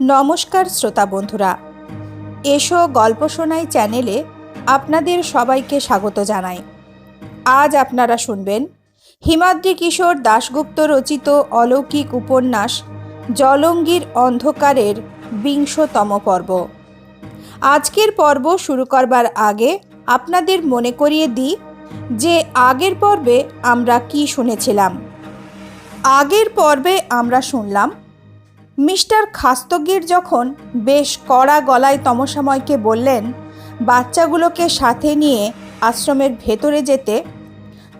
নমস্কার শ্রোতা বন্ধুরা। এসো গল্প শোনাই চ্যানেলে আপনাদের সবাইকে স্বাগত জানাই। আজ আপনারা শুনবেন হিমাদ্রি কিশোর দাশগুপ্ত রচিত অলৌকিক উপন্যাস জলঙ্গির অন্ধকারের বিংশতম পর্ব। আজকের পর্ব শুরু করবার আগে আপনাদের মনে করিয়ে দিই যে আগের পর্বে আমরা কি শুনেছিলাম। আগের পর্বে আমরা শুনলাম মিস্টার খাস্তগির যখন বেশ কড়া গলায় তমসাময়কে বললেন, বাচ্চাগুলোকে সাথে নিয়ে আশ্রমের ভেতরে যেতে,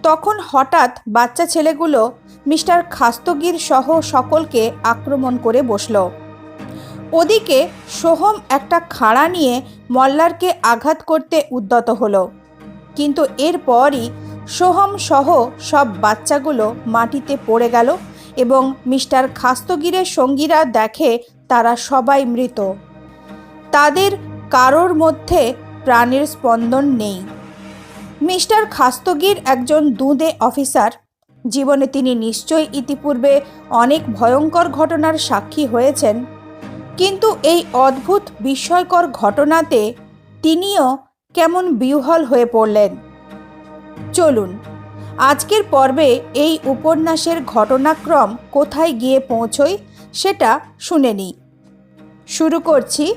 তখন হঠাৎ বাচ্চা ছেলেগুলো মিস্টার খাস্তগির সহ সকলকে আক্রমণ করে বসল। ওদিকে সোহম একটা খাড়া নিয়ে মল্লারকে আঘাত করতে উদ্যত হলো। কিন্তু এরপরই সোহম সহ সব বাচ্চাগুলো মাটিতে পড়ে গেল এবং মিস্টার খাস্তগিরের সঙ্গীরা দেখে তারা সবাই মৃত। তাদের কারোর মধ্যে প্রাণের স্পন্দন নেই। মিস্টার খাস্তগির একজন দুঁদে অফিসার। জীবনে তিনি নিশ্চয়ই ইতিপূর্বে অনেক ভয়ঙ্কর ঘটনার সাক্ষী হয়েছেন। কিন্তু এই অদ্ভুত, বিস্ময়কর ঘটনাতে তিনিও কেমন বিহ্বল হয়ে পড়লেন। চলুন আজকের পর্বে এই উপন্যাসের ঘটনাক্রম কোথায় গিয়ে পৌঁছই সেটা শুনে নিই। শুরু করছি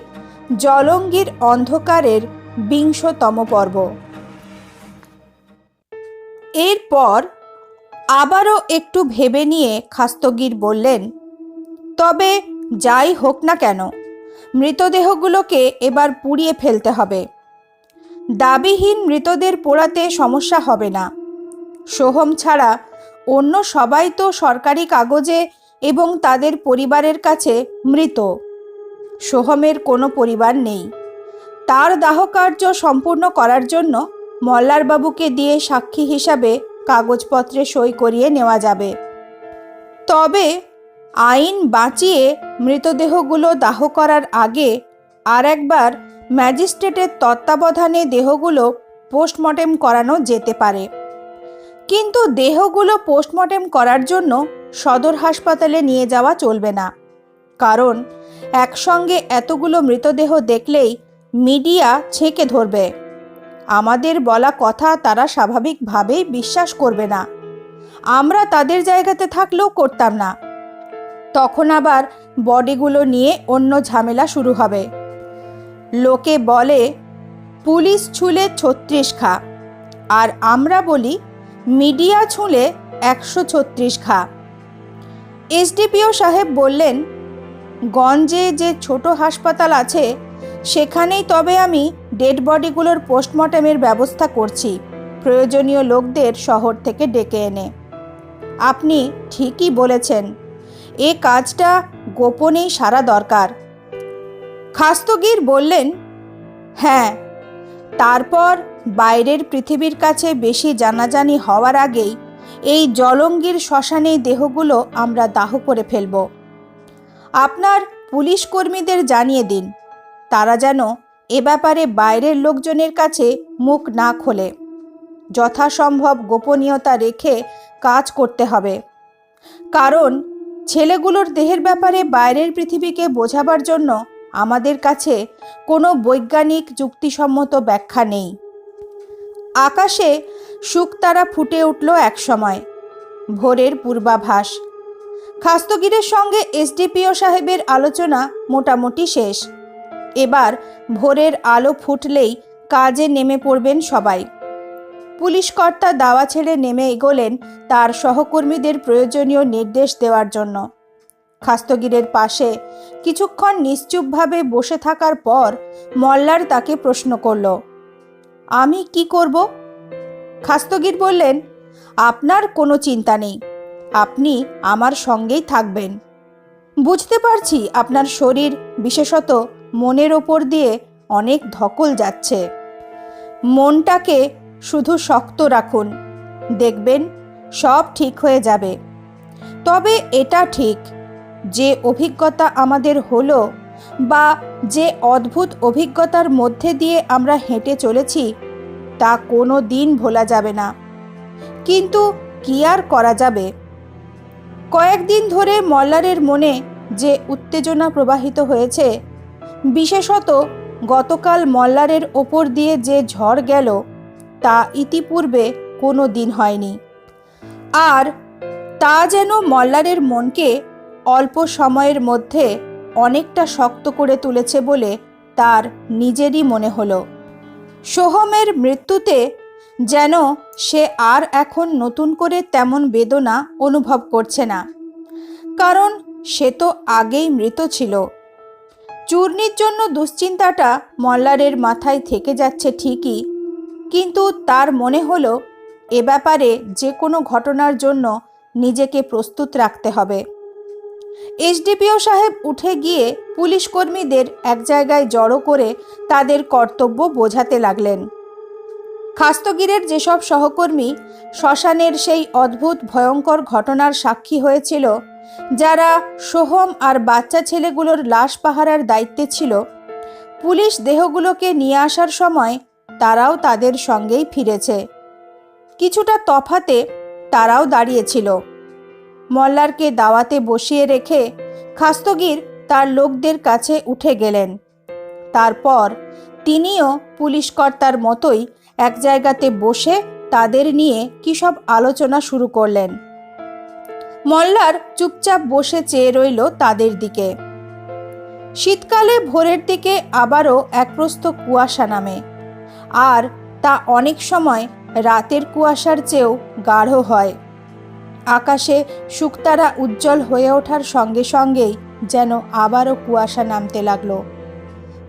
জলঙ্গির অন্ধকারের বিংশতম পর্ব। এরপর আবারও একটু ভেবে নিয়ে খাস্তগির বললেন, তবে যাই হোক না কেন, মৃতদেহগুলোকে এবার পুড়িয়ে ফেলতে হবে। দাবিহীন মৃতদের পোড়াতে সমস্যা হবে না। সোহম ছাড়া অন্য সবাই তো সরকারি কাগজে এবং তাদের পরিবারের কাছে মৃত। সোহমের কোনো পরিবার নেই। তার দাহকার্য সম্পূর্ণ করার জন্য মল্লারবাবুকে দিয়ে সাক্ষী হিসাবে কাগজপত্রে সই করিয়ে নেওয়া যাবে। তবে আইন বাঁচিয়ে মৃতদেহগুলো দাহ করার আগে আর একবার ম্যাজিস্ট্রেটের তত্ত্বাবধানে দেহগুলো পোস্টমর্টেম করানো যেতে পারে। কিন্তু দেহগুলো পোস্টমর্টেম করার জন্য সদর হাসপাতালে নিয়ে যাওয়া চলবে না। কারণ, একসঙ্গে এতগুলো মৃতদেহ দেখলেই মিডিয়া ছেঁকে ধরবে। আমাদের বলা কথা তারা স্বাভাবিকভাবেই বিশ্বাস করবে না। আমরা তাদের জায়গাতে থাকলেও করতাম না। তখন আবার বডিগুলো নিয়ে অন্য ঝামেলা শুরু হবে। লোকে বলে, পুলিশ ছুলে ছত্রিশ খা। আর আমরা বলি মিডিয়া ছুঁলে একশো ছত্রিশ খা। এসডিপিও সাহেব বললেন, গঞ্জে যে ছোট হাসপাতাল আছে, সেখানেই তবে আমি ডেড বডিগুলোর পোস্টমর্টমের ব্যবস্থা করছি। প্রয়োজনীয় লোকদের শহর থেকে ডেকে এনে। আপনি ঠিকই বলেছেন, এ কাজটা গোপনেই সারা দরকার। খাস্তগির বললেন হ্যাঁ তারপর বাইরের পৃথিবীর কাছে বেশি জানাজানি হওয়ার আগেই এই জলঙ্গির শ্মশানে দেহগুলো আমরা দাহ করে ফেলব। আপনার পুলিশ কর্মীদের জানিয়ে দিন, তারা যেন এ ব্যাপারে বাইরের লোকজনের কাছে মুখ না খোলে। যথাসম্ভব গোপনীয়তা রেখে কাজ করতে হবে। কারণ, ছেলেগুলোর দেহের ব্যাপারে বাইরের পৃথিবীকে বোঝাবার জন্য আমাদের কাছে কোনো বৈজ্ঞানিক যুক্তিসম্মত ব্যাখ্যা নেই। আকাশে শুকতারা ফুটে উঠল একসময়। ভোরের পূর্বাভাস। খাস্তগিরের সঙ্গে এসডিপিও সাহেবের আলোচনা মোটামুটি শেষ। এবার ভোরের আলো ফুটলেই কাজে নেমে পড়বেন সবাই। পুলিশ কর্তা দাওয়া ছেড়ে নেমে এগোলেন তার সহকর্মীদের প্রয়োজনীয় নির্দেশ দেওয়ার জন্য। খাস্তগিরের পাশে কিছুক্ষণ নিশ্চুপভাবে বসে থাকার পর মল্লার তাকে প্রশ্ন করল আমি কি করব? খাস্তগির বললেন, আপনার কোনো চিন্তা নেই। আপনি আমার সঙ্গেই থাকবেন। বুঝতে পারছি আপনার শরীর, বিশেষত মনের ওপর দিয়ে অনেক ধকল যাচ্ছে। মনটাকে শুধু শক্ত রাখুন। দেখবেন সব ঠিক হয়ে যাবে। তবে এটা ঠিক। যে অভিজ্ঞতা আমাদের হলো বা যে অদ্ভুত অভিজ্ঞতার মধ্যে দিয়ে আমরা হেঁটে চলেছি, তা কোনো দিন ভোলা যাবে না। কিন্তু কি আর করা যাবে? কয়েকদিন ধরে মল্লারের মনে যে উত্তেজনা প্রবাহিত হয়েছে, বিশেষত গতকাল মল্লারের ওপর দিয়ে যে ঝড় গেল, তা ইতিপূর্বে কোনো দিন হয়নি। আর তা যেন মল্লারের মনকে অল্প সময়ের মধ্যে অনেকটা শক্ত করে তুলেছে বলে তার নিজেরই মনে হলো। সোহমের মৃত্যুতে যেন সে আর এখন নতুন করে তেমন বেদনা অনুভব করছে না, কারণ সে তো আগেই মৃত ছিল। চূর্ণির জন্য দুশ্চিন্তাটা মল্লারের মাথায় থেকে যাচ্ছে ঠিকই, কিন্তু তার মনে হলো এ ব্যাপারে যে কোনো ঘটনার জন্য নিজেকে প্রস্তুত রাখতে হবে। এসডিপিও সাহেব উঠে গিয়ে পুলিশ কর্মীদের এক জায়গায় জড়ো করে তাদের কর্তব্য বোঝাতে লাগলেন। খাস্তগিরের যেসব সহকর্মী, শ্মশানের সেই অদ্ভুত ভয়ঙ্কর ঘটনার সাক্ষী হয়েছিল, যারা সোহম আর বাচ্চা ছেলেগুলোর লাশ পাহারার দায়িত্বে ছিল, পুলিশ দেহগুলোকে নিয়ে আসার সময় তারাও তাদের সঙ্গেই ফিরেছে। কিছুটা তফাতে তারাও দাঁড়িয়েছিল। মল্লারকে দাওয়াতে বসিয়ে রেখে খাস্তগির তার লোকদের কাছে উঠে গেলেন। তারপর তিনিও পুলিশ কর্তার মতোই এক জায়গাতে বসে তাদের নিয়ে কী সব আলোচনা শুরু করলেন। মল্লার চুপচাপ বসে চেয়ে রইল তাদের দিকে। শীতকালে ভোরের দিকে আবারও একপ্রস্ত কুয়াশা নামে, আর তা অনেক সময় রাতের কুয়াশার চেয়েও গাঢ় হয়। আকাশে শুকতারা উজ্জ্বল হয়ে ওঠার সঙ্গে সঙ্গেই যেন আবারও কুয়াশা নামতে লাগল।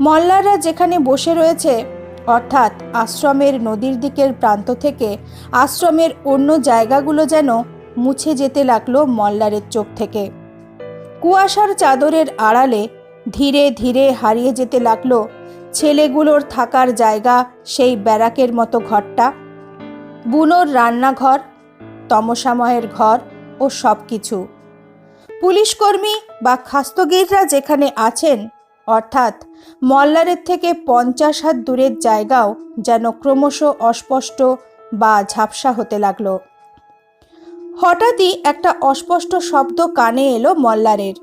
মল্লাররা যেখানে বসে রয়েছে, অর্থাৎ আশ্রমের নদীর দিকের প্রান্ত থেকে আশ্রমের অন্য জায়গাগুলো যেন মুছে যেতে লাগল মল্লারের চোখ থেকে। কুয়াশার চাদরের আড়ালে ধীরে ধীরে হারিয়ে যেতে লাগল ছেলেগুলোর থাকার জায়গা, সেই ব্যারাকের মতো ঘরটা। বুনোর রান্নাঘর তমসাময়ের ঘর ও সব কিছু পুলিশকর্মী বা খাস্তগিররা যেখানে আছেন, অর্থাৎ মল্লারের থেকে পঞ্চাশ হাত দূরের জায়গাও যেন ক্রমশ অস্পষ্ট বা ঝাপসা হতে লাগল। হঠাৎই একটা অস্পষ্ট শব্দ কানে এলো মল্লারের।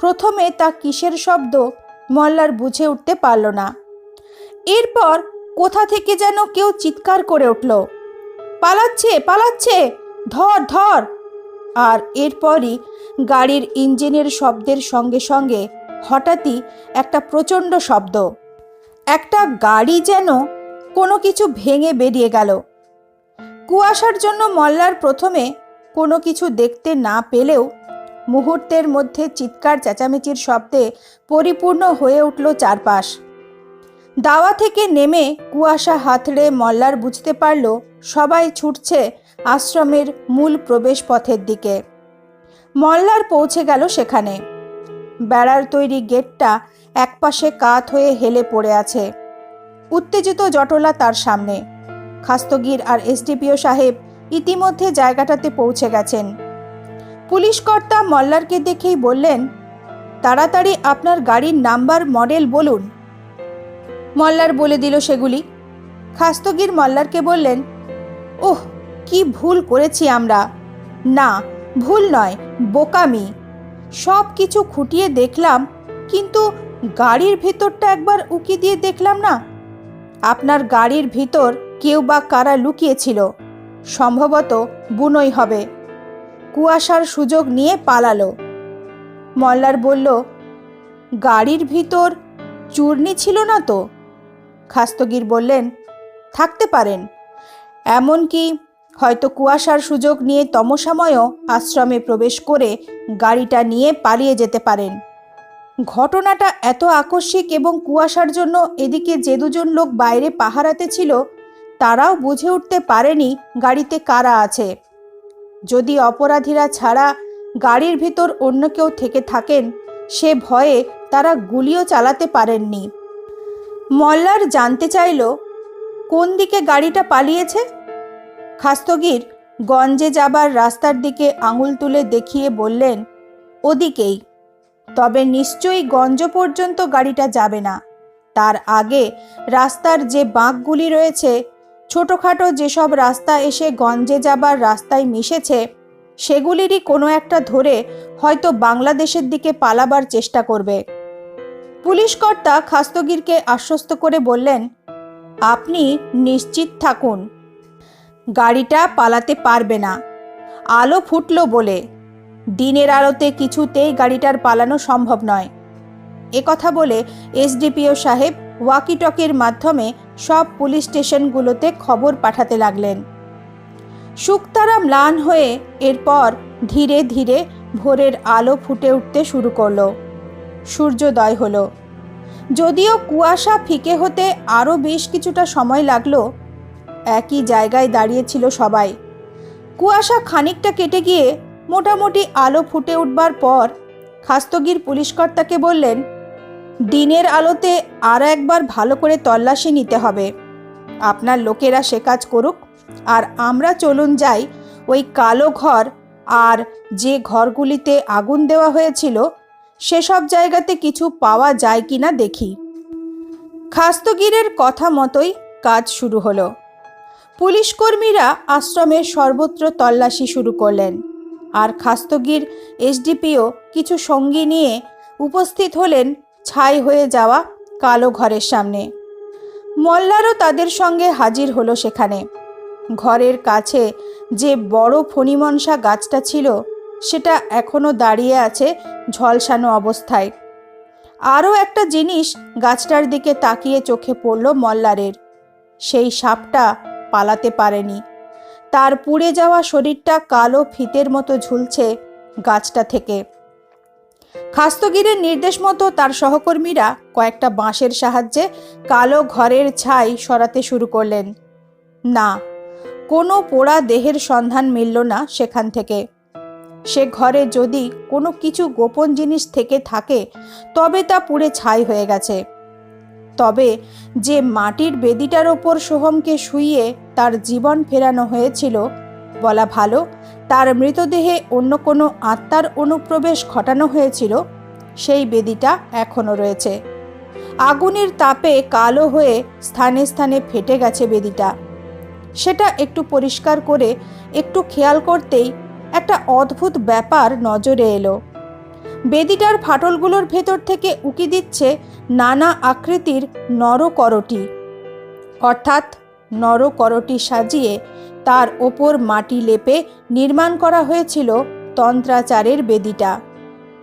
প্রথমে তা কিসের শব্দ মল্লার বুঝে উঠতে পারল না। এরপর কোথা থেকে যেন কেউ চিৎকার করে উঠল। পালাচ্ছে পালাচ্ছে! ধর ধর। আর এরপরই গাড়ির ইঞ্জিনের শব্দের সঙ্গে সঙ্গে হঠাৎই একটা প্রচণ্ড শব্দ। একটা গাড়ি যেন কোনো কিছু ভেঙে বেরিয়ে গেল। কুয়াশার জন্য মল্লার প্রথমে কোনো কিছু দেখতে না পেলেও মুহূর্তের মধ্যে চিৎকার চেঁচামেচির শব্দে পরিপূর্ণ হয়ে উঠল চারপাশ। দাওয়া থেকে নেমে কুয়াশা হাতড়ে মল্লার বুঝতে পারল, সবাই ছুটছে আশ্রমের মূল প্রবেশ পথের দিকে। মল্লার পৌঁছে গেল সেখানে। বেড়ার তৈরি গেটটা একপাশে কাত হয়ে হেলে পড়ে আছে। উত্তেজিত জটলা তার সামনে। খাস্তগির আর এসডিপিও সাহেব ইতিমধ্যে জায়গাটাতে পৌঁছে গেছেন। পুলিশ কর্তা মল্লারকে দেখেই বললেন, তাড়াতাড়ি আপনার গাড়ির নাম্বার, মডেল বলুন। মল্লার বলে দিল সেগুলি। খাস্তগির মল্লারকে বললেন, ওহ কি ভুল করেছি আমরা? না, ভুল নয়, বোকামি। সব কিছু খুঁটিয়ে দেখলাম, কিন্তু গাড়ির ভেতরটা একবার উকি দিয়ে দেখলাম না। আপনার গাড়ির ভিতর কেউ বা কারা লুকিয়েছিল? সম্ভবত বুনোই হবে। কুয়াশার সুযোগ নিয়ে পালালো। মল্লার বলল, গাড়ির ভিতর চূর্ণি ছিল না তো? খাস্তগির বললেন, থাকতে পারেন। এমনকি হয়তো কুয়াশার সুযোগ নিয়ে তমসাময়ও আশ্রমে প্রবেশ করে গাড়িটা নিয়ে পালিয়ে যেতে পারেন। ঘটনাটা এত আকস্মিক এবং কুয়াশার জন্য এদিকে যে দুজন লোক বাইরে পাহারাতে ছিল, তারাও বুঝে উঠতে পারেনি গাড়িতে কারা আছে। যদি অপরাধীরা ছাড়া গাড়ির ভিতর অন্য কেউ থেকে থাকেন, সে ভয়ে তারা গুলিও চালাতে পারেননি। মল্লার জানতে চাইল, কোন দিকে গাড়িটা পালিয়েছে? খাস্তগির গঞ্জে যাবার রাস্তার দিকে আঙুল তুলে দেখিয়ে বললেন, ওদিকেই। তবে নিশ্চয়ই গঞ্জ পর্যন্ত গাড়িটা যাবে না। তার আগে রাস্তার যে বাঁকগুলি রয়েছে, ছোটোখাটো যেসব রাস্তা এসে গঞ্জে যাবার রাস্তায় মিশেছে, সেগুলিরই কোনো একটা ধরে হয়তো বাংলাদেশের দিকে পালাবার চেষ্টা করবে। পুলিশ কর্তা খাস্তগিরকে আশ্বস্ত করে বললেন, আপনি নিশ্চিত থাকুন। গাড়িটা পালাতে পারবে না। আলো ফুটলো বলে। দিনের আলোতে কিছুতেই গাড়িটার পালানো সম্ভব নয়। কথা বলে এসডিপিও সাহেব ওয়াকিটকের মাধ্যমে সব পুলিশ স্টেশনগুলোতে খবর পাঠাতে লাগলেন। শুকতারা ম্লান হয়ে এরপর ধীরে ধীরে ভোরের আলো ফুটে উঠতে শুরু করল। সূর্যোদয় হলো। যদিও কুয়াশা ফিকে হতে আরও বেশ কিছুটা সময় লাগল একই জায়গায় দাঁড়িয়েছিল সবাই। কুয়াশা খানিকটা কেটে গিয়ে মোটামুটি আলো ফুটে উঠবার পর খাস্তগির পুলিশকর্তাকে বললেন, দিনের আলোতে আর একবার ভালো করে তল্লাশি নিতে হবে। আপনার লোকেরা সে কাজ করুক, আর আমরা চলুন যাই ওই কালো ঘর আর যে ঘরগুলিতে আগুন দেওয়া হয়েছিল, সেসব জায়গাতে কিছু পাওয়া যায় কিনা দেখি। খাস্তগিরের কথা মতোই কাজ শুরু হলো। পুলিশ কর্মীরা আশ্রমের সর্বত্র তল্লাশি শুরু করলেন। আর খাস্তগির, এসডিপিও কিছু সঙ্গী নিয়ে উপস্থিত হলেন ছাই হয়ে যাওয়া কালো ঘরের সামনে। মল্লারও তাদের সঙ্গে হাজির হলো সেখানে। ঘরের কাছে যে বড় ফণিমনসা গাছটা ছিল, সেটা এখনও দাঁড়িয়ে আছে ঝলসানো অবস্থায়। আরও একটা জিনিস গাছটার দিকে তাকিয়ে চোখে পড়ল মল্লারের। সেই সাপটা পালাতে পারেনি। তার পুড়ে যাওয়া শরীরটা কালো ফিতের মতো ঝুলছে গাছটা থেকে। খাস্তগিরের নির্দেশ মতো তার সহকর্মীরা কয়েকটা বাঁশের সাহায্যে কালো ঘরের ছাই সরাতে শুরু করলেন। না, কোনো পোড়া দেহের সন্ধান মিলল না সেখান থেকে। সে ঘরে যদি কোনো কিছু গোপন জিনিস থেকে থাকে, তবে তা পুড়ে ছাই হয়ে গেছে। তবে যে মাটির বেদিটার ওপর সোহমকে শুইয়ে তার জীবন ফেরানো হয়েছিল, বলা ভালো, তার মৃতদেহে অন্য কোনো আত্মার অনুপ্রবেশ ঘটানো হয়েছিল, সেই বেদিটা এখনও রয়েছে। আগুনের তাপে কালো হয়ে স্থানে স্থানে ফেটে গেছে বেদিটা। সেটা একটু পরিষ্কার করে একটু খেয়াল করতেই একটা অদ্ভুত ব্যাপার নজরে এলো। বেদিটার ফাটলগুলোর ভেতর থেকে উকি দিচ্ছে নানা আকৃতির নরকরটি। অর্থাৎ নরকরটি সাজিয়ে তার ওপর মাটি লেপে নির্মাণ করা হয়েছিল তন্ত্রাচারের বেদিটা।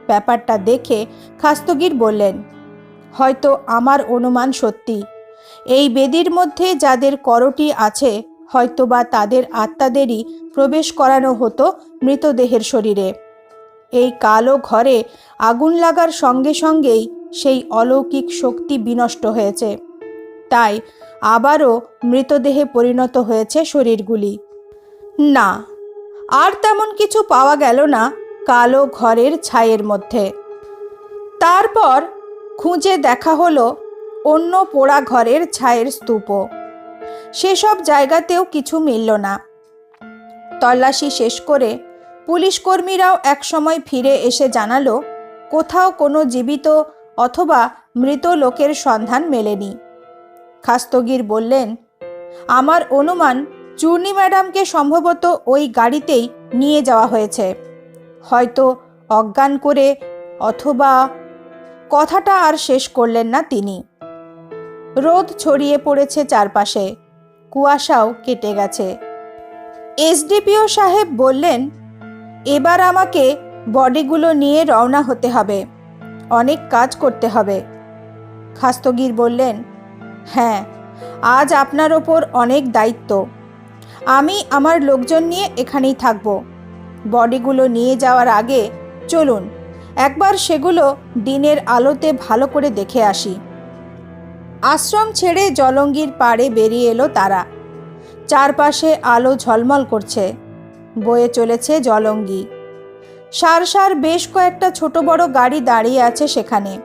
ব্যাপারটা দেখে খাস্তগির বললেন, হয়তো আমার অনুমান সত্যি। এই বেদির মধ্যে যাদের করটি আছে, হয়তোবা তাদের আত্মাদেরই প্রবেশ করানো হতো মৃতদেহের শরীরে। এই কালো ঘরে আগুন লাগার সঙ্গে সঙ্গেই সেই অলৌকিক শক্তি বিনষ্ট হয়েছে। তাই আবারও মৃতদেহে পরিণত হয়েছে শরীরগুলি। না, আর তেমন কিছু পাওয়া গেল না কালো ঘরের ছায়ের মধ্যে। তারপর খুঁজে দেখা হলো অন্য পোড়া ঘরের ছায়ের স্তূপও। সেসব জায়গাতেও কিছু মিলল না। তল্লাশি শেষ করে পুলিশ কর্মীরাও একসময় ফিরে এসে জানালো, কোথাও কোনো জীবিত অথবা মৃত লোকের সন্ধান মেলেনি। খাস্তগির বললেন, আমার অনুমান চূর্ণি ম্যাডামকে সম্ভবত ওই গাড়িতেই নিয়ে যাওয়া হয়েছে। হয়তো অজ্ঞান করে অথবা কথাটা আর শেষ করলেন না তিনি। রোদ ছড়িয়ে পড়েছে চারপাশে। কুয়াশাও কেটে গেছে। এসডিপিও সাহেব বললেন এবার আমাকে বডিগুলো নিয়ে রওনা হতে হবে। অনেক কাজ করতে হবে। খাস্তগির বললেন হ্যাঁ আজ আপনার ওপর অনেক দায়িত্ব। আমি আমার লোকজন নিয়ে এখানেই থাকব। বডিগুলো নিয়ে যাওয়ার আগে চলুন, একবার সেগুলো দিনের আলোতে ভালো করে দেখে আসি। আশ্রম ছেড়ে জলঙ্গির পাড়ে বেরিয়ে এলো তারা। চারপাশে আলো ঝলমল করছে। বয়ে চলেছে জলঙ্গি। সার সার বেশ কয়েকটা ছোট বড় গাড়ি দাঁড়িয়ে আছে সেখানে।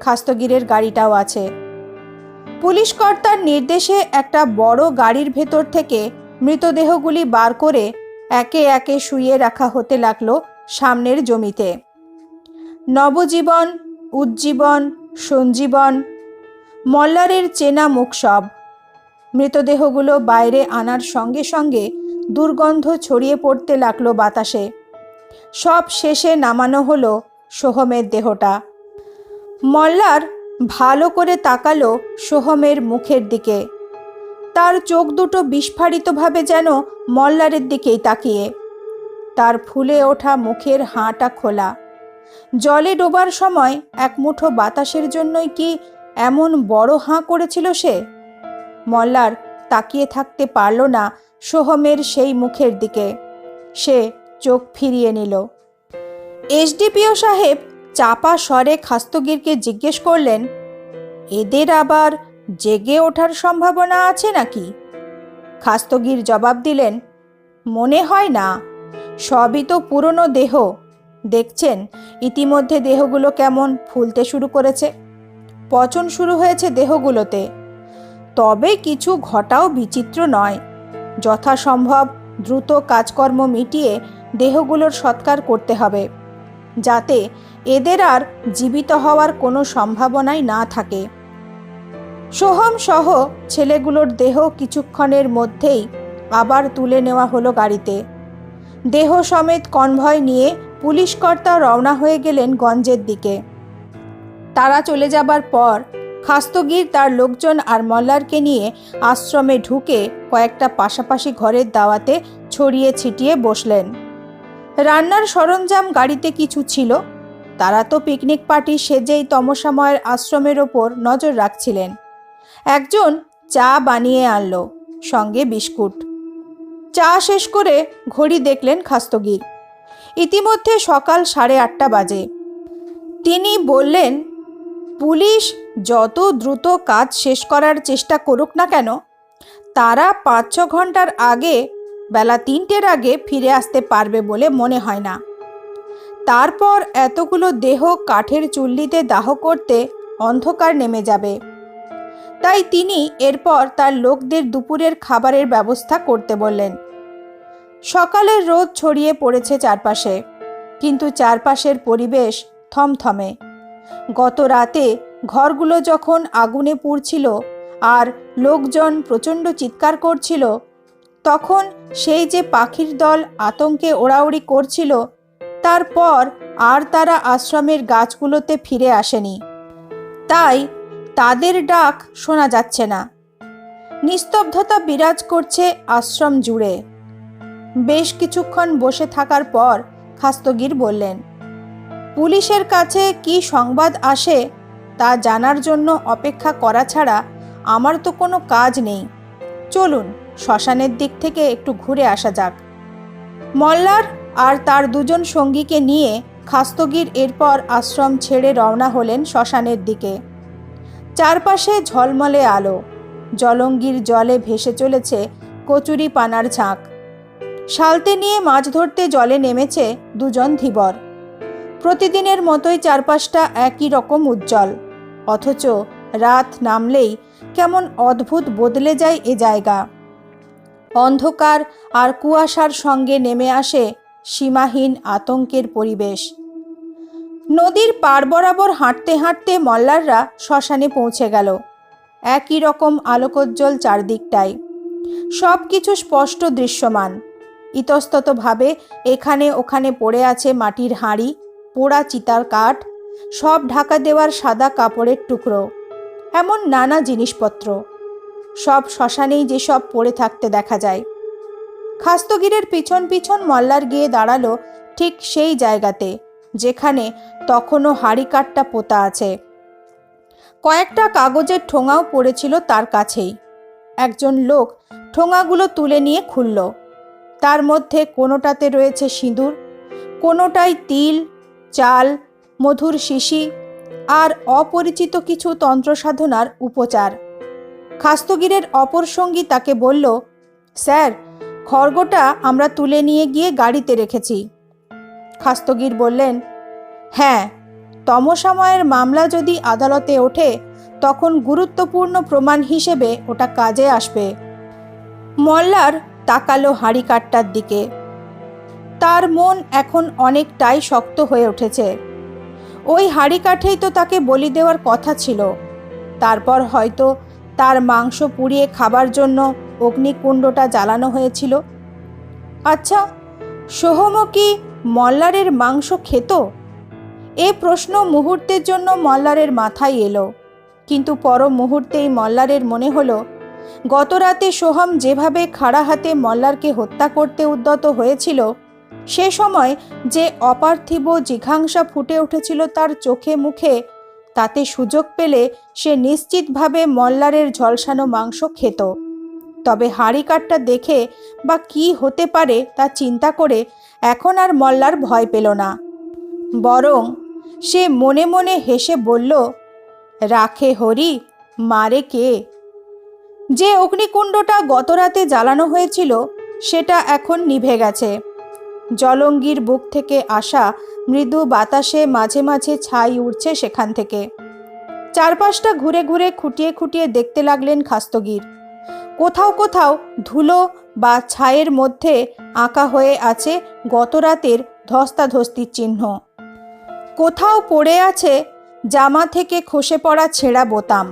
খাস্তগিরের গাড়িটাও আছে। পুলিশ কর্তার নির্দেশে একটা বড় গাড়ির ভেতর থেকে মৃতদেহগুলি বার করে একে একে শুয়ে রাখা হতে লাগল সামনের জমিতে। নবজীবন, উজ্জীবন, সঞ্জীবন, মল্লারের চেনা মুখ সব। মৃতদেহগুলো বাইরে আনার সঙ্গে সঙ্গে দুর্গন্ধ ছড়িয়ে পড়তে লাগল বাতাসে। সব শেষে নামানো হলো সোহমের দেহটা। মল্লার ভালো করে তাকালো সোহমের মুখের দিকে। তার চোখ দুটো বিস্ফারিতভাবে যেন মল্লারের দিকেই তাকিয়ে। তার ফুলে ওঠা মুখের হাঁটা খোলা। জলে ডোবার সময় এক মুঠো বাতাসের জন্যই কি এমন বড় হাঁ করেছিল সে? মল্লার তাকিয়ে থাকতে পারল না সোহমের সেই মুখের দিকে। সে চোখ ফিরিয়ে নিল। এসডিপিও সাহেব চাপা স্বরে খাস্তগিরকে জিজ্ঞেস করলেন, এদের আবার জেগে ওঠার সম্ভাবনা আছে নাকি? খাস্তগির জবাব দিলেন, মনে হয় না। সবই তো পুরনো দেহ। দেখছেন, ইতিমধ্যে দেহগুলো কেমন ফুলতে শুরু করেছে। পচন শুরু হয়েছে দেহগুলোতে। তবে কিছু ঘটাও বিচিত্র নয়। যথাসম্ভব দ্রুত কাজকর্ম মিটিয়ে দেহগুলোর সৎকার করতে হবে, যাতে এদের আর জীবিত হওয়ার কোনো সম্ভাবনাই না থাকে। সোহম সহ ছেলেগুলোর দেহ কিছুক্ষণের মধ্যেই আবার তুলে নেওয়া হলো গাড়িতে। দেহ সমেত কনভয় নিয়ে পুলিশ কর্তা রওনা হয়ে গেলেন গঞ্জের দিকে। তারা চলে যাবার পর খাস্তগির তার লোকজন আর মল্লারকে নিয়ে আশ্রমে ঢুকে কয়েকটা পাশাপাশি ঘরের দাওয়াতে ছড়িয়ে ছিটিয়ে বসলেন। রান্নার সরঞ্জাম গাড়িতে কিছু ছিল। তারা তো পিকনিক পার্টি সেজেই তমসাময়ের আশ্রমের ওপর নজর রাখছিলেন। একজন চা বানিয়ে আনলো, সঙ্গে বিস্কুট। চা শেষ করে ঘড়ি দেখলেন খাস্তগির। ইতিমধ্যে সকাল সাড়ে আটটা বাজে। তিনি বললেন, পুলিশ যত দ্রুত কাজ শেষ করার চেষ্টা করুক না কেন, তারা পাঁচ ছ ঘণ্টার আগে, বেলা তিনটের আগে ফিরে আসতে পারবে বলে মনে হয় না। তারপর এতগুলো দেহ কাঠের চুল্লিতে দাহ করতে অন্ধকার নেমে যাবে। তাই তিনি এরপর তার লোকদের দুপুরের খাবারের ব্যবস্থা করতে বললেন। সকালের রোদ ছড়িয়ে পড়েছে চারপাশে, কিন্তু চারপাশের পরিবেশ থমথমে। গত রাতে ঘরগুলো যখন আগুনে পুড়ছিল আর লোকজন প্রচণ্ড চিৎকার করছিল, তখন সেই যে পাখির দল আতঙ্কে ওড়াউড়ি করছিল, তারপর আর তারা আশ্রমের গাছগুলোতে ফিরে আসেনি। তাই তাদের ডাক শোনা যাচ্ছে না। নিস্তব্ধতা বিরাজ করছে আশ্রম জুড়ে। বেশ কিছুক্ষণ বসে থাকার পর খাস্তগির বললেন, পুলিশের কাছে কি সংবাদ আসে তা জানার জন্য অপেক্ষা করা ছাড়া আমার তো কোনো কাজ নেই। চলুন, শ্মশানের দিক থেকে একটু ঘুরে আসা যাক। মল্লার আর তার দুজন সঙ্গীকে নিয়ে খাস্তগির এরপর আশ্রম ছেড়ে রওনা হলেন শ্মশানের দিকে। চারপাশে ঝলমলে আলো। জলঙ্গির জলে ভেসে চলেছে কচুরি পানার ঝাঁক। শালতে নিয়ে মাছ ধরতে জলে নেমেছে দুজন ধীবর। প্রতিদিনের মতোই চারপাশটা একই রকম উজ্জ্বল। অথচ রাত নামলেই কেমন অদ্ভুত বদলে যায় এ জায়গা। অন্ধকার আর কুয়াশার সঙ্গে নেমে আসে সীমাহীন আতঙ্কের পরিবেশ। নদীর পার বরাবর হাঁটতে হাঁটতে মল্লাররা শ্মশানে পৌঁছে গেল। একই রকম আলোকোজ্জ্বল চারদিকটায় সব কিছু স্পষ্ট দৃশ্যমান। ইতস্ততভাবে এখানে ওখানে পড়ে আছে মাটির হাঁড়ি পোড়া চিতার কাঠ, সব ঢাকা দেওয়ার সাদা কাপড়ের টুকরো, এমন নানা জিনিসপত্র। সব শ্মশানেই যেসব পড়ে থাকতে দেখা যায়। খাস্তগিরের পিছন পিছন মল্লার গিয়ে দাঁড়াল ঠিক সেই জায়গাতে, যেখানে তখনও হাড়ি কাঠটা পোতা আছে। কয়েকটা কাগজের ঠোঙাও পড়েছিল তার কাছেই। একজন লোক ঠোঙাগুলো তুলে নিয়ে খুলল। তার মধ্যে কোনোটাতে রয়েছে সিঁদুর কোনোটাই তিল চাল, মধুর শিশি আর অপরিচিত কিছু তন্ত্রসাধনার উপচার। খাস্তগিরের অপর সঙ্গী তাকে বলল, স্যার, খড়গোটা আমরা তুলে নিয়ে গিয়ে গাড়িতে রেখেছি। খাস্তগির বললেন হ্যাঁ তমসাময়ের মামলা যদি আদালতে ওঠে, তখন গুরুত্বপূর্ণ প্রমাণ হিসেবে ওটা কাজে আসবে। মল্লার তাকালো হাঁড়ি কাঠটার দিকে। তার মন এখন অনেকটাই শক্ত হয়ে উঠেছে। ওই হাঁড়ি কাঠেই তো তাকে বলি দেওয়ার কথা ছিল। তারপর হয়তো তার মাংস পুড়িয়ে খাবার জন্য অগ্নিকুণ্ডটা জ্বালানো হয়েছিল। আচ্ছা সোহমও কি মল্লারের মাংস খেত? এ প্রশ্ন মুহূর্তের জন্য মল্লারের মাথায় এলো। কিন্তু পর মুহূর্তেই মল্লারের মনে হলো, গতরাতে সোহম যেভাবে খাড়া হাতে মল্লারকে হত্যা করতে উদ্যত হয়েছিল সে সময় যে অপার্থিব জিঘাংসা ফুটে উঠেছিল তার চোখে মুখে, তাতে সুযোগ পেলে সে নিশ্চিতভাবে মল্লারের ঝলসানো মাংস খেত। তবে হাঁড়ি কাঠটা দেখে বা কি হতে পারে তা চিন্তা করে এখন আর মল্লার ভয় পেল না। বরং সে মনে মনে হেসে বলল, রাখে হরি, মারে কে? যে অগ্নিকুণ্ডটা গতরাতে জ্বালানো হয়েছিল, সেটা এখন নিভে গেছে। জলঙ্গির বুক থেকে আসা মৃদু বাতাসে মাঝে মাঝে ছাই উঠছে সেখান থেকে। চারপাশটা ঘুরে ঘুরে খুঁটিয়ে খুঁটিয়ে দেখতে লাগলেন খাস্তগীর। কোথাও কোথাও ধুলো বা ছায়ের মধ্যে আঁকা হয়ে আছে গতরাতের ধস্তাধস্তির চিহ্ন। কোথাও পড়ে আছে জামা থেকে খসে পড়া ছেঁড়া বোতাম।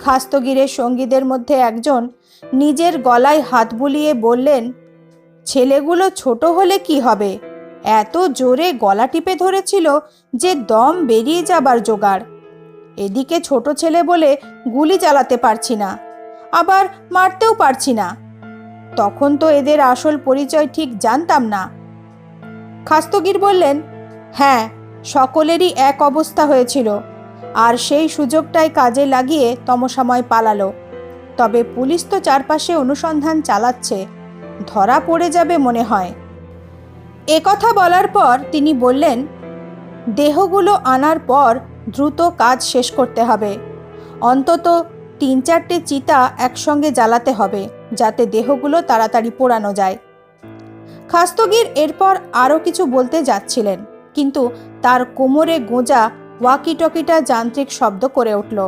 খাস্তগিরের সঙ্গীদের মধ্যে একজন নিজের গলায় হাত বুলিয়ে বললেন ছেলেগুলো ছোট হলে কি হবে? এত জোরে গলা টিপে ধরেছিল যে দম বেরিয়ে যাবার জোগাড়। এদিকে ছোট ছেলে বলে গুলি চালাতে পারছি না, আবার মারতেও পারছি না। তখন তো এদের আসল পরিচয় ঠিক জানতাম না। খাস্তগির বললেন হ্যাঁ সকলেরই এক অবস্থা হয়েছিল, আর সেই সুযোগটাই কাজে লাগিয়ে তমসাময় পালালো। তবে পুলিশ তো চারপাশে অনুসন্ধান চালাচ্ছে ধরা পড়ে যাবে মনে হয়। একথা বলার পর তিনি বললেন, দেহগুলো আনার পর দ্রুত কাজ শেষ করতে হবে। অন্তত তিন চারটে চিতা একসঙ্গে জ্বালাতে হবে, যাতে দেহগুলো তাড়াতাড়ি পোড়ানো যায়। খাস্তগির এরপর আরও কিছু বলতে যাচ্ছিলেন, কিন্তু তার কোমরে গোঁজা ওয়াকিটকিটা যান্ত্রিক শব্দ করে উঠল।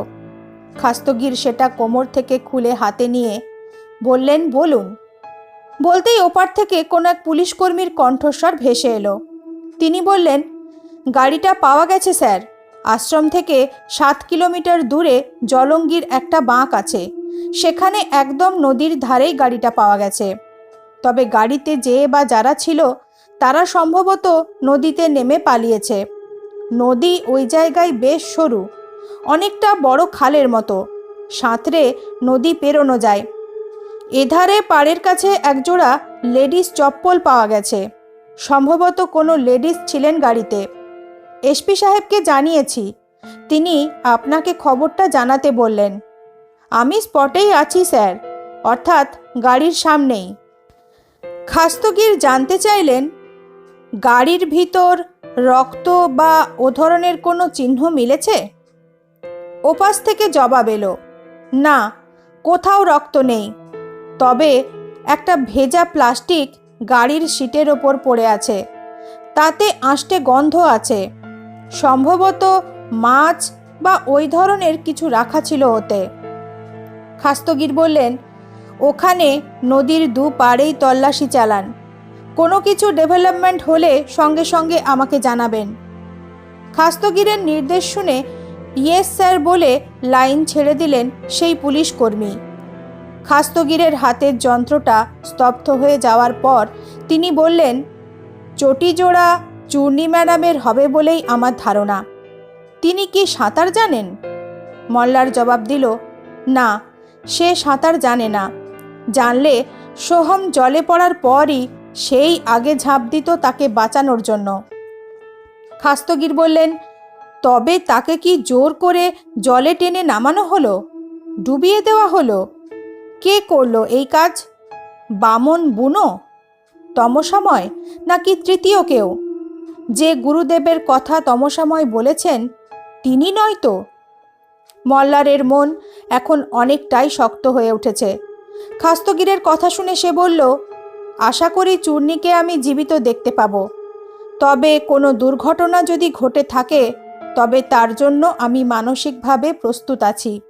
খাস্তগির সেটা কোমর থেকে খুলে হাতে নিয়ে বললেন, বলুন। বলতেই ওপার থেকে কোনো এক পুলিশ কর্মীর কণ্ঠস্বর ভেসে এলো। তিনি বললেন, গাড়িটা পাওয়া গেছে, স্যার। আশ্রম থেকে সাত কিলোমিটার দূরে জলঙ্গির একটা বাঁক আছে। সেখানে একদম নদীর ধারেই গাড়িটা পাওয়া গেছে। তবে গাড়িতে যে বা যারা ছিল, তারা সম্ভবত নদীতে নেমে পালিয়েছে। নদী ওই জায়গায় বেশ সরু, অনেকটা বড় খালের মতো। সাঁতরে নদী পেরোনো যায়। এধারে পাড়ের কাছে একজোড়া লেডিস চপ্পল পাওয়া গেছে। সম্ভবত কোনো লেডিস ছিলেন গাড়িতে। এসপি সাহেবকে জানিয়েছি। তিনি আপনাকে খবরটা জানাতে বললেন। আমি স্পটেই আছি, স্যার। অর্থাৎ গাড়ির সামনেই। খাস্তগির জানতে চাইলেন, গাড়ির ভিতর রক্ত বা ও ধরনের কোনো চিহ্ন মিলেছে? ওপাশ থেকে জবাব এলো, না, কোথাও রক্ত নেই। তবে একটা ভেজা প্লাস্টিক গাড়ির সিটের ওপর পড়ে আছে। তাতে আষ্টে গন্ধ আছে। সম্ভবত মাছ বা ওই ধরনের কিছু রাখা ছিল ওতে। খাস্তগির বললেন, ওখানে নদীর দু পাড়েই তল্লাশি চালান। কোনো কিছু ডেভেলপমেন্ট হলে সঙ্গে সঙ্গে আমাকে জানাবেন। খাস্তগিরের নির্দেশ শুনে, ইয়েস স্যার বলে লাইন ছেড়ে দিলেন সেই পুলিশ কর্মী। খাস্তগিরের হাতের যন্ত্রটা স্তব্ধ হয়ে যাওয়ার পর তিনি বললেন, চটিজোড়া চূর্ণি ম্যাডামের হবে বলেই আমার ধারণা। তিনি কি সাঁতার জানেন? মল্লার জবাব দিল, না, সে সাঁতার জানে না। জানলে সোহম জলে পড়ার পরই সেই আগে ঝাঁপ দিত তাকে বাঁচানোর জন্য। খাস্তগির বললেন, তবে তাকে কি জোর করে জলে টেনে নামানো হলো? ডুবিয়ে দেওয়া হলো? কে করল এই কাজ? বামন বুনো? তমসাময় নাকি তৃতীয় কেউ? যে গুরুদেবের কথা তমসময় বলেছেন, তিনি নয় তো? মল্লারের মন এখন অনেকটাই শক্ত হয়ে উঠেছে। খাস্তগিরের কথা শুনে সে বলল, আশা করি চূর্ণিকে আমি জীবিত দেখতে পাব। তবে কোনো দুর্ঘটনা যদি ঘটে থাকে, তবে তার জন্য আমি মানসিকভাবে প্রস্তুত আছি।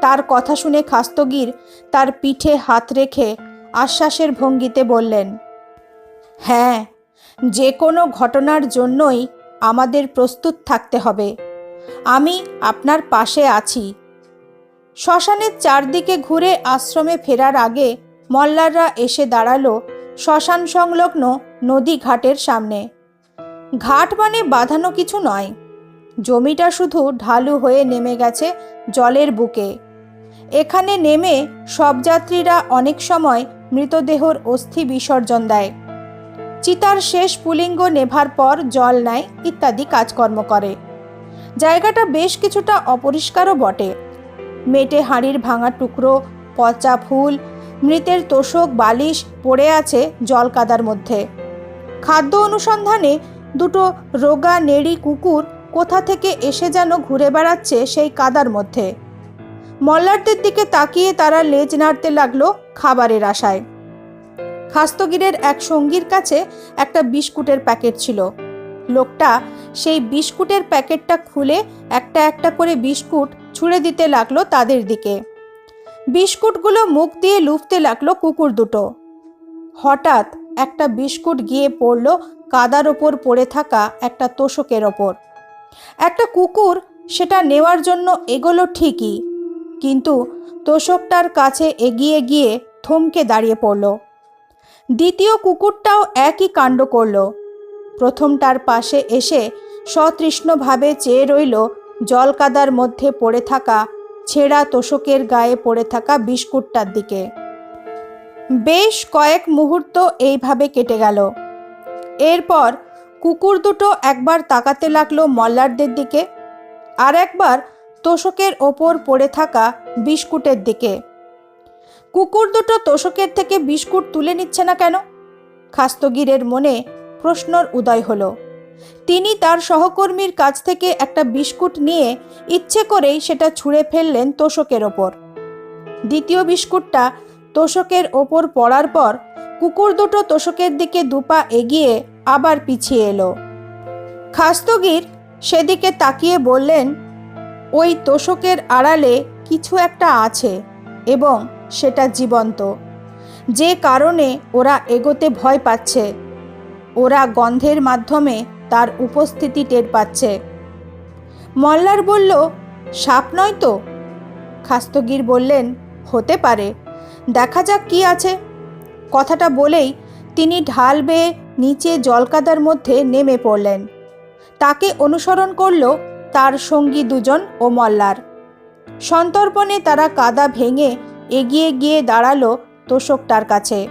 তার কথা শুনে খাস্তগির তার পিঠে হাত রেখে আশ্বাসের ভঙ্গিতে বললেন হ্যাঁ যে কোনো ঘটনার জন্যই আমাদের প্রস্তুত থাকতে হবে। আমি আপনার পাশে আছি। শ্মশানের চারদিকে ঘুরে আশ্রমে ফেরার আগে মল্লাররা এসে দাঁড়াল শ্মশান সংলগ্ন নদী ঘাটের সামনে। ঘাট মানে বাঁধানো কিছু নয়। জমিটা শুধু ঢালু হয়ে নেমে গেছে জলের বুকে। এখানে নেমে সব যাত্রীরা অনেক সময় মৃতদেহর অস্থি বিসর্জন দেয়। চিতার শেষ পুলিঙ্গ নেভার পর জল নেয়, ইত্যাদি কাজকর্ম করে। জায়গাটা বেশ কিছুটা অপরিষ্কারও বটে। মেটে হাঁড়ির ভাঙা টুকরো, পচা ফুল, মৃতের তোষক বালিশ পড়ে আছে জল কাদার মধ্যে। খাদ্য অনুসন্ধানে দুটো রোগা নেড়ি কুকুর কোথা থেকে এসে যেন ঘুরে বেড়াচ্ছে সেই কাদার মধ্যে। মল্লারদের দিকে তাকিয়ে তারা লেজ নাড়তে লাগল খাবারের আশায়। খাস্তগিরের এক সঙ্গীর কাছে একটা বিস্কুটের প্যাকেট ছিল। লোকটা সেই বিস্কুটের প্যাকেটটা খুলে একটা একটা করে বিস্কুট ছুঁড়ে দিতে লাগল তাদের দিকে। বিস্কুটগুলো মুখ দিয়ে লুফতে লাগল কুকুর দুটো। হঠাৎ একটা বিস্কুট গিয়ে পড়ল কাদার ওপর পড়ে থাকা একটা তোষকের ওপর। একটা কুকুর সেটা নেওয়ার জন্য এগোলো ঠিকই কিন্তু তোষকটার কাছে এগিয়ে গিয়ে থমকে দাঁড়িয়ে পড়ল। দ্বিতীয় কুকুরটাও একই কাণ্ড করল। প্রথমটার পাশে এসে সতৃষ্ণভাবে চেয়ে রইল জলকাদার মধ্যে পড়ে থাকা ছেঁড়া তোষকের গায়ে পড়ে থাকা বিস্কুটটার দিকে। বেশ কয়েক মুহূর্ত এইভাবে কেটে গেল। এরপর কুকুর দুটো একবার তাকাতে লাগল মল্লারদের দিকে। আর একবার তোষকের ওপর পড়ে থাকা বিস্কুটের দিকে। কুকুর দুটো তোষকের থেকে বিস্কুট তুলে নিচ্ছে না কেন? খাস্তগিরের মনে প্রশ্নর উদয় হলো। তিনি তার সহকর্মীর কাছ থেকে একটা বিস্কুট নিয়ে ইচ্ছে করেই সেটা ছুঁড়ে ফেললেন তোষকের ওপর। দ্বিতীয় বিস্কুটটা তোষকের ওপর পড়ার পর কুকুর দুটো তোষকের দিকে দুপা এগিয়ে আবার পিছিয়ে এলো। খাস্তগির সেদিকে তাকিয়ে বললেন ওই তোষকের আড়ালে কিছু একটা আছে এবং সেটা জীবন্ত। যে কারণে ওরা এগোতে ভয় পাচ্ছে। ওরা গন্ধের মাধ্যমে তার উপস্থিতি টের পাচ্ছে। মল্লার বলল, সাপ নয় তো? খাস্তগির বললেন, হতে পারে। দেখা যাক কি আছে। কথাটা বলেই তিনি ঢাল বেয়ে নিচে জলকাদার মধ্যে নেমে পড়লেন। তাকে অনুসরণ করল তার সঙ্গী দুজন ও মল্লার সন্তর্পণে তারা কাদা ভেঙে এগিয়ে গিয়ে দাঁড়াল তোষকটার কাছে।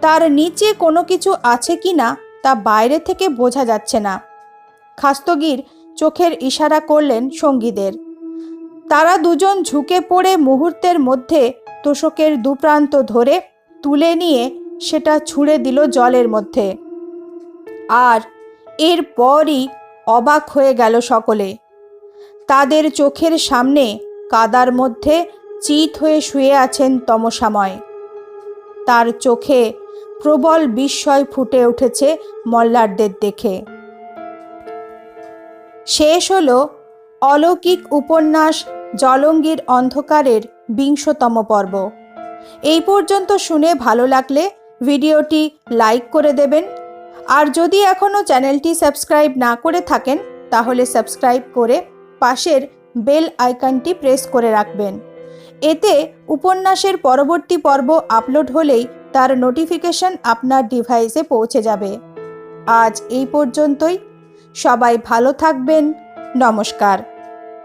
তার নিচে কোনো কিছু আছে কি না তা বাইরে থেকে বোঝা যাচ্ছে না। খাস্তগির চোখের ইশারা করলেন সঙ্গীদের। তারা দুজন ঝুঁকে পড়ে মুহূর্তের মধ্যে তোষকের দুপ্রান্ত ধরে তুলে নিয়ে সেটা ছুঁড়ে দিল জলের মধ্যে। আর এরপরই অবাক হয়ে গেল সকলে। তাদের চোখের সামনে কাদার মধ্যে চিত হয়ে শুয়ে আছেন তমসাময়। তার চোখে প্রবল বিস্ময় ফুটে উঠেছে মল্লারদের দেখে। শেষ হল অলৌকিক উপন্যাস জলঙ্গির অন্ধকারের বিংশতম পর্ব। এই পর্যন্ত শুনে ভালো লাগলে ভিডিওটি লাইক করে দেবেন। আর যদি এখনও চ্যানেলটি সাবস্ক্রাইব না করে থাকেন, তাহলে সাবস্ক্রাইব করে পাশের বেল আইকনটি প্রেস করে রাখবেন। এতে উপন্যাসের পরবর্তী পর্ব আপলোড হলেই তার নোটিফিকেশন আপনার ডিভাইসে পৌঁছে যাবে। আজ এই পর্যন্তই। সবাই ভালো থাকবেন। নমস্কার।